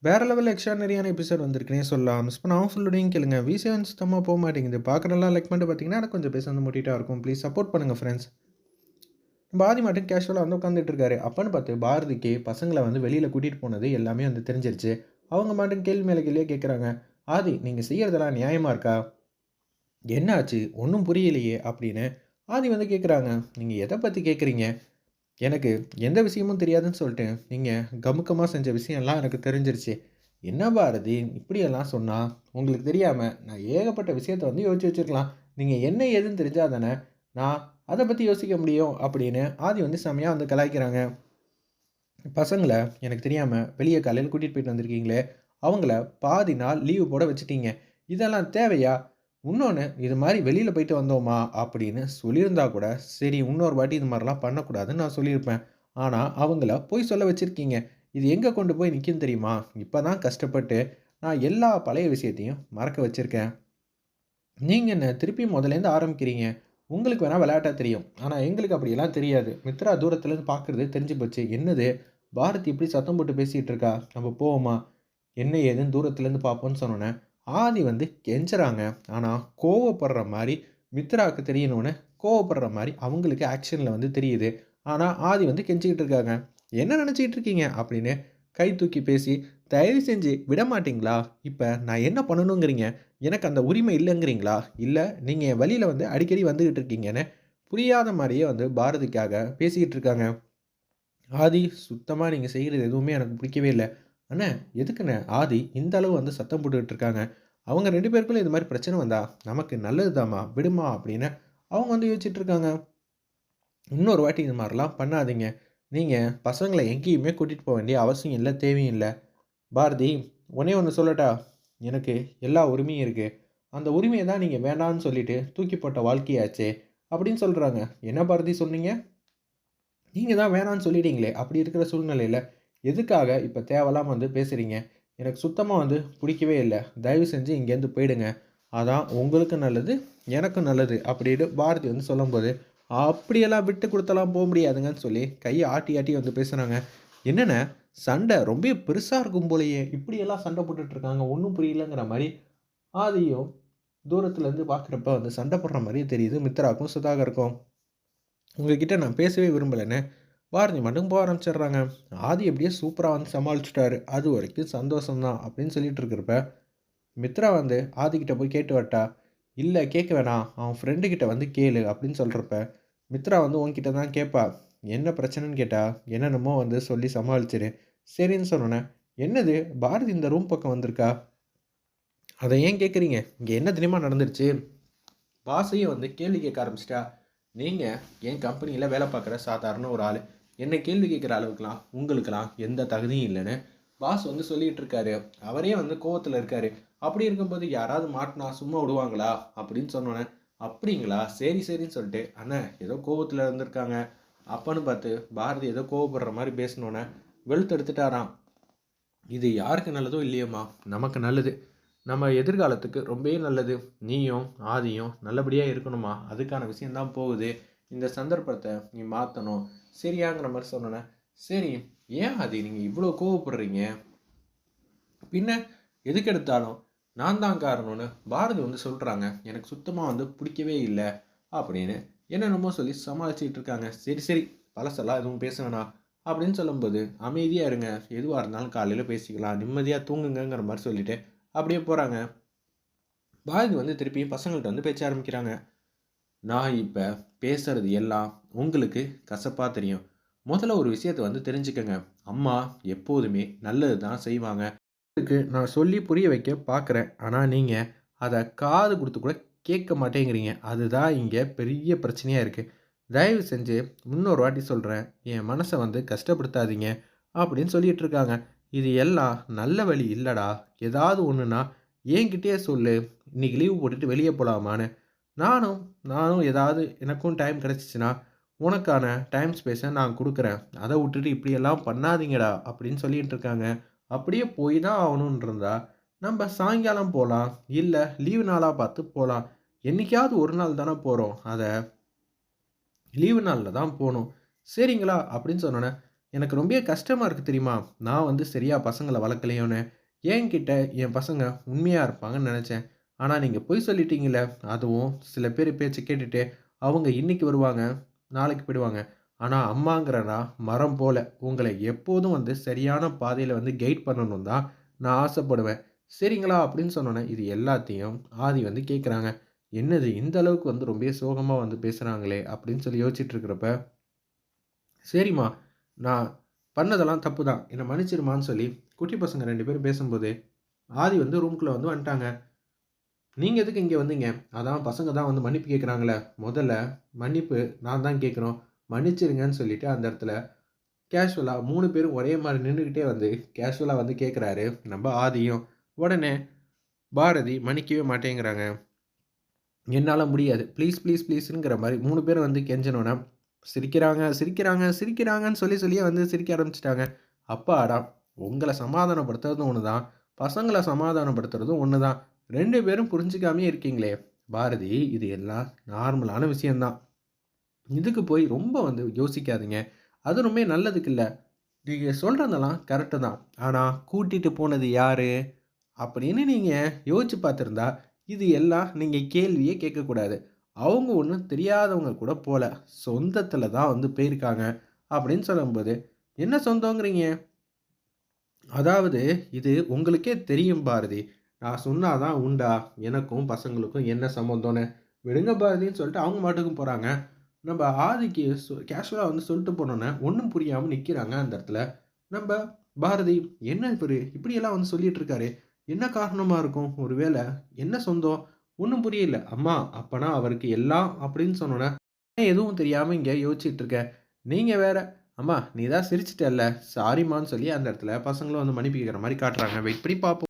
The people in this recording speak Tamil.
வேறு லெவல் எக்ஸ்ட்ரானரியான எபிசோட் வந்திருக்குனே சொல்லலாம். மிஸ் பண்ணாம ஃபுல்லோடையும் கேளுங்க. விசேவன் சுத்தமாக போக மாட்டேங்குது. பார்க்குறலாம் லைக் பண்ணிட்டு பார்த்தீங்கன்னா, எனக்கு கொஞ்சம் பேச வந்து மோட்டிவேட்டா இருக்கும். ப்ளீஸ் சப்போர்ட் பண்ணுங்கள் ஃப்ரெண்ட்ஸ். பாதி மட்டும் கேஷுவலாக வந்து உட்காந்துட்டு இருக்காரு. அப்பன்னு பார்த்து பாரதிக்கு பசங்களை வந்து வெளியில் கூட்டிகிட்டு போனது எல்லாமே வந்து தெரிஞ்சிருச்சு. அவங்க மட்டும் கேள்வி மேலே கேள்வியே கேட்குறாங்க. "ஆதி நீங்கள் செய்கிறதெல்லாம் நியாயமாக இருக்கா? என்னாச்சு ஒன்றும் புரியலையே!" அப்படின்னு ஆதி வந்து கேட்குறாங்க. நீங்கள் எதை பற்றி கேட்குறீங்க? எனக்கு எந்த விஷயமும் தெரியாதுன்னு சொல்லிட்டு, நீங்கள் கமுக்கமாக செஞ்ச விஷயம்லாம் எனக்கு தெரிஞ்சிருச்சு." "என்ன பாரதி இப்படியெல்லாம் சொன்னால் உங்களுக்கு தெரியாமல் நான் ஏகப்பட்ட விஷயத்த வந்து யோசிச்சு வச்சிருக்கலாம். நீங்கள் என்ன ஏதுன்னு தெரிஞ்சால் தானே, நான் அதை பற்றி யோசிக்க முடியும்." அப்படின்னு ஆதி வந்து செம்மையாக வந்து கலாய்க்கிறாங்க. பசங்களை எனக்கு தெரியாமல் வெளியே காலையில் கூட்டிகிட்டு போயிட்டு வந்திருக்கீங்களே, அவங்கள பாதி நாள் லீவு போட வச்சுட்டீங்க. இதெல்லாம் தேவையா? இன்னொன்று இது மாதிரி வெளியில் போயிட்டு வந்தோமா அப்படின்னு சொல்லியிருந்தா கூட, சரி இன்னொரு வாட்டி இது மாதிரிலாம் பண்ணக்கூடாதுன்னு நான் சொல்லியிருப்பேன். ஆனால் அவங்கள பொய் சொல்ல வச்சுருக்கீங்க இது எங்கே கொண்டு போய் நிற்கும் தெரியுமா? இப்போ தான் கஷ்டப்பட்டு நான் எல்லா பழைய விஷயத்தையும் மறக்க வச்சுருக்கேன் நீங்கள் என்ன திருப்பி முதலேருந்து ஆரம்பிக்கிறீங்க. உங்களுக்கு வேணால் விளையாட்டா தெரியும். ஆனால் எங்களுக்கு அப்படியெல்லாம் தெரியாது. மித்ரா தூரத்துலேருந்து பார்க்குறது தெரிஞ்சு போச்சு. என்னது பாரதி இப்படி சத்தம் போட்டு பேசிகிட்டு இருக்கா? நம்ம போவோமா? என்ன ஏதுன்னு தூரத்துலேருந்து பார்ப்போன்னு சொன்னோன்னே ஆதி வந்து கெஞ்சுறாங்க ஆனால் கோவப்படுற மாதிரி மித்ராவுக்கு தெரியணும்னு கோவப்படுற மாதிரி அவங்களுக்கு ஆக்ஷனில் வந்து தெரியுது. ஆனால் ஆதி வந்து கெஞ்சிக்கிட்டு இருக்காங்க. "என்ன நினச்சிக்கிட்டு இருக்கீங்க?" அப்படின்னு கை தூக்கி பேசி, "தயவு செஞ்சு விட மாட்டிங்களா இப்போ நான் என்ன பண்ணணுங்கிறீங்க? எனக்கு அந்த உரிமை இல்லைங்கிறீங்களா இல்லை நீங்கள் என் வந்து அடிக்கடி வந்துக்கிட்டு இருக்கீங்கன்னு" புரியாத மாதிரியே வந்து பாரதிக்காக பேசிக்கிட்டு இருக்காங்க. "ஆதி சுத்தமாக நீங்கள் செய்கிறது எதுவுமே எனக்கு பிடிக்கவே இல்லை "அண்ணே எதுக்குண்ணே ஆதி இந்த அளவு வந்து சத்தம் போட்டுக்கிட்டு இருக்காங்க? அவங்க ரெண்டு பேருக்குள்ள இது மாதிரி பிரச்சனை வந்தா நமக்கு நல்லது தாம்மா, விடுமா அப்படின்னு அவங்க வந்து யோசிச்சுட்டு இருக்காங்க. "இன்னொரு வாட்டி இது மாதிரிலாம் பண்ணாதீங்க. நீங்கள் பசங்களை எங்கேயுமே கூட்டிகிட்டு போக வேண்டிய அவசியம் இல்லை தேவையும் இல்லை பாரதி உன்னே ஒன்று சொல்லட்டா? எனக்கு எல்லா உரிமையும் இருக்குது அந்த உரிமையை தான் நீங்கள் வேண்டான்னு சொல்லிட்டு தூக்கி போட்ட வாழ்க்கையாச்சே." அப்படின்னு சொல்கிறாங்க "என்ன பாரதி சொன்னீங்க? நீங்கள் தான் வேணான்னு சொல்லிட்டீங்களே. அப்படி இருக்கிற சூழ்நிலையில் எதுக்காக இப்போ தேவையில்லாம வந்து பேசுகிறீங்க எனக்கு சுத்தமாக வந்து பிடிக்கவே இல்லை தயவு செஞ்சு இங்கேருந்து போயிடுங்க. அதான் உங்களுக்கு நல்லது, எனக்கும் நல்லது." அப்படின்னு பாரதி வந்து சொல்லும்போது, "அப்படியெல்லாம் விட்டு கொடுத்தலாம் போக முடியாதுங்கன்னு" சொல்லி கையை ஆட்டி ஆட்டி வந்து பேசுகிறாங்க என்னென்ன சண்டை ரொம்ப பெருசாக இருக்கும் போலயே. இப்படியெல்லாம் சண்டை போட்டுட்ருக்காங்க இருக்காங்க. புரியலங்கிற" மாதிரி ஆதியும் தூரத்துலேருந்து பார்க்குறப்ப வந்து சண்டை போடுற மாதிரியே தெரியுது மித்ராக்கும் சுதாகருக்கும். "உங்ககிட்ட நான் பேசவே விரும்பலைன்னு பாரதி மட்டும் போக ஆரம்பிச்சிடுறாங்க. ஆதி எப்படியே சூப்பராக வந்து சமாளிச்சுட்டாரு. அதுவரைக்கும் சந்தோஷம் தான் அப்படின்னு சொல்லிட்டு இருக்கிறப்ப, மித்ரா வந்து ஆதிக்கிட்ட போய் கேட்டு வரட்டா? இல்லை கேட்க வேணாம். அவன் ஃப்ரெண்டுக்கிட்ட வந்து கேளு." அப்படின்னு சொல்கிறப்ப மித்ரா வந்து உன்கிட்ட தான் கேட்பா. என்ன பிரச்சனைன்னு கேட்டால் என்னென்னமோ வந்து சொல்லி சமாளிச்சிரு. சரின்னு சொன்னோனே, "என்னது பாரதி இந்த ரூம் பக்கம் வந்திருக்கா?" அதை ஏன் கேட்குறீங்க? இங்கே என்ன தெரியுமா நடந்துருச்சு?" பாசையும் வந்து கேள்வி கேட்க ஆரம்பிச்சிட்டா. நீங்கள் என் கம்பெனியில் வேலை பார்க்குற சாதாரண ஒரு ஆள் என்னை கேள்வி கேட்குற அளவுக்குலாம் உங்களுக்கெல்லாம் எந்த தகுதியும் இல்லைன்னு பாஸ் வந்து சொல்லிகிட்டு இருக்காரு. அவரே வந்து கோவத்தில் இருக்காரு. அப்படி இருக்கும்போது யாராவது மாட்டினா சும்மா விடுவாங்களா? அப்படின்னு சொன்னோன்னே "அப்படிங்களா? சரி சரின்னு" சொல்லிட்டு, "அண்ணே ஏதோ கோவத்தில் இருந்திருக்காங்க." அப்பன்னு பார்த்து பாரதி ஏதோ கோவப்படுற மாதிரி பேசினோன்னே வெளுத்து எடுத்துட்டாராம். "இது யாருக்கு நல்லதோ இல்லையம்மா நமக்கு நல்லது. நம்ம எதிர்காலத்துக்கு ரொம்பவே நல்லது. நீயும் ஆதியும் நல்லபடியாக இருக்கணுமா அதுக்கான விஷயந்தான் போகுது. இந்த சந்தர்ப்பத்தை நீ மாற்றணும் சரியாங்கிற மாதிரி சொன்னோனே, "சரி ஏன் அது நீங்கள் இவ்வளோ கோவப்படுறீங்க? பின்ன எதுக்கெடுத்தாலும் நான் தான் காரணம்னு" பாரதி வந்து சொல்கிறாங்க "எனக்கு சுத்தமாக வந்து பிடிக்கவே இல்லை அப்படின்னு என்னென்னமோ சொல்லி சமாளிச்சுட்டு இருக்காங்க. "சரி சரி பழசெல்லாம் எதுவும் பேச வேணாம்." அப்படின்னு சொல்லும்போது, அமைதியாக இருங்க. எதுவாக இருந்தாலும் காலையில் பேசிக்கலாம். நிம்மதியாக தூங்குங்கங்கிற" மாதிரி சொல்லிட்டு அப்படியே போகிறாங்க பாரதி வந்து திருப்பியும் பசங்கள்ட்ட வந்து பேச ஆரம்பிக்கிறாங்க. "நான் இப்போ பேசுகிறது எல்லாம் உங்களுக்கு கசப்பாக தெரியும். முதல்ல ஒரு விஷயத்த வந்து தெரிஞ்சுக்கங்க. அம்மா எப்போதுமே நல்லது தான் செய்வாங்க. அதுக்கு நான் சொல்லி புரிய வைக்க பார்க்குறேன். ஆனால் நீங்கள் அதை காது கொடுத்து கூட கேட்க மாட்டேங்கிறீங்க. அதுதான் இங்கே பெரிய பிரச்சனையாக இருக்குது தயவு செஞ்சு இன்னொரு வாட்டி சொல்கிறேன் என் மனசை வந்து கஷ்டப்படுத்தாதீங்க." அப்படின்னு சொல்லிட்டு இருக்காங்க. "இது எல்லாம் நல்ல வழி இல்லைடா ஏதாவது ஒன்றுனா என்கிட்டயே சொல்லு. இன்றைக்கி லீவ் போட்டுட்டு வெளியே போகலாமான்னு நானும் நானும் ஏதாவது எனக்கும் டைம் கிடச்சிச்சின்னா உனக்கான டைம் ஸ்பேஸை நான் கொடுக்குறேன் அதை விட்டுட்டு இப்படியெல்லாம் பண்ணாதீங்கடா." அப்படின்னு சொல்லிகிட்டு இருக்காங்க. அப்படியே போய் தான் ஆகணும்னு இருந்தா, நம்ப சாயங்காலம் போகலாம் இல்லை லீவு நாளாக பார்த்து போகலாம் என்னைக்காவது ஒரு நாள் தானே போகிறோம் அதை லீவு நாளில் தான் போகணும் சரிங்களா? அப்படின்னு சொன்னோன்னே எனக்கு ரொம்ப கஷ்டமாக இருக்குது தெரியுமா நான் வந்து சரியாக பசங்களை வளர்க்கலையோன்னு என்கிட்ட என் பசங்க உண்மையாக இருப்பாங்கன்னு நினச்சேன் ஆனால் நீங்கள் பொய் சொல்லிட்டீங்களே அதுவும் சில பேர் பேச்சு கேட்டுட்டு அவங்க இன்றைக்கி வருவாங்க நாளைக்கு போயிடுவாங்க. ஆனால் அம்மாங்கிறனா மரம் போல் உங்களை எப்போதும் வந்து சரியான பாதையில் வந்து கைட் பண்ணணும் தான் நான் ஆசைப்படுவேன். சரிங்களா? அப்படின்னு சொன்னோன்னே இது எல்லாத்தையும் ஆதி வந்து கேட்குறாங்க என்னது இந்த அளவுக்கு வந்து ரொம்ப சோகமாக வந்து பேசுகிறாங்களே அப்படின்னு சொல்லி யோசிச்சுட்டு இருக்கிறப்ப சரிம்மா நான் பண்ணதெல்லாம் தப்பு தான். என்னை மன்னிச்சிருமான்னு சொல்லி குட்டி பசங்க ரெண்டு பேரும் பேசும்போது ஆதி வந்து ரூம்குள்ளே வந்து வந்துட்டாங்க. நீங்கள் எதுக்கு இங்கே வந்தீங்க? அதான் பசங்க தான் வந்து மன்னிப்பு கேட்குறாங்களே முதல்ல மன்னிப்பு நான் தான் கேட்குறோம் மன்னிச்சிருங்கன்னு சொல்லிட்டு அந்த இடத்துல கேஷுவலாக மூணு பேரும் ஒரே மாதிரி நின்றுக்கிட்டே வந்து கேஷுவலாக வந்து கேட்குறாரு நம்ம ஆதியும். உடனே பாரதி மன்னிக்கவே மாட்டேங்கிறாங்க. என்னால் முடியாது. ப்ளீஸ் ப்ளீஸ் ப்ளீஸுங்கிற மாதிரி மூணு பேரும் வந்து கெஞ்சனோன்னா சிரிக்கிறாங்க சிரிக்கிறாங்க சிரிக்கிறாங்கன்னு சொல்லி சொல்லியே வந்து சிரிக்க ஆரம்பிச்சிட்டாங்க. அப்பாடா உங்களை சமாதானப்படுத்துறதும் ஒன்று தான் பசங்களை சமாதானப்படுத்துறதும் ஒன்று தான் ரெண்டு பேரும் புரிஞ்சிக்காமே இருக்கீங்களே. பாரதி இது எல்லாம் நார்மலான விஷயந்தான் இதுக்கு போய் ரொம்ப வந்து யோசிக்காதீங்க. அது ரொம்ப நல்லதுக்கு இல்லை. நீங்கள் சொல்கிறதெல்லாம் கரெக்டு தான். ஆனால் கூட்டிகிட்டு போனது யார்? அப்படின்னு நீங்கள் யோசிச்சு பார்த்துருந்தா இது எல்லாம் நீங்கள் கேள்வியே கேட்கக்கூடாது. அவங்க ஒன்றும் தெரியாதவங்க கூட போல சொந்தத்தில் தான் வந்து போயிருக்காங்க அப்படின்னு சொல்லும்போது என்ன சொந்தங்கிறீங்க? அதாவது இது உங்களுக்கே தெரியும் பாரதி. நான் சொன்னாதான் உண்டா? எனக்கும் பசங்களுக்கும் என்ன சம்மந்தம்னு விடுங்க பாரதின்னு சொல்லிட்டு அவங்க மாட்டுக்கும் போகிறாங்க நம்ம ஆதிக்கு கேஷுவலாக வந்து சொல்லிட்டு போனோன்னே ஒன்றும் புரியாமல் நிற்கிறாங்க அந்த இடத்துல. நம்ம பாரதி என்ன இவர்? இப்படியெல்லாம் வந்து சொல்லிட்டு இருக்காரு. என்ன காரணமாக இருக்கும்? ஒருவேளை என்ன சொந்தம்? ஒன்றும் புரியல. அம்மா அப்பனா அவருக்கு எல்லாம் அப்படின்னு சொன்னோன்னே எதுவும் தெரியாமல் இங்கே யோசிச்சுட்டு இருக்க? நீங்கள் வேற. அம்மா நீ தான் சிரிச்சிட்டல்ல சாரிம்மான்னு சொல்லி அந்த இடத்துல பசங்களும் வந்து மன்னிப்பு கேட்குற மாதிரி காட்டுறாங்க. வெயிட் பண்ணி பார்ப்போம்.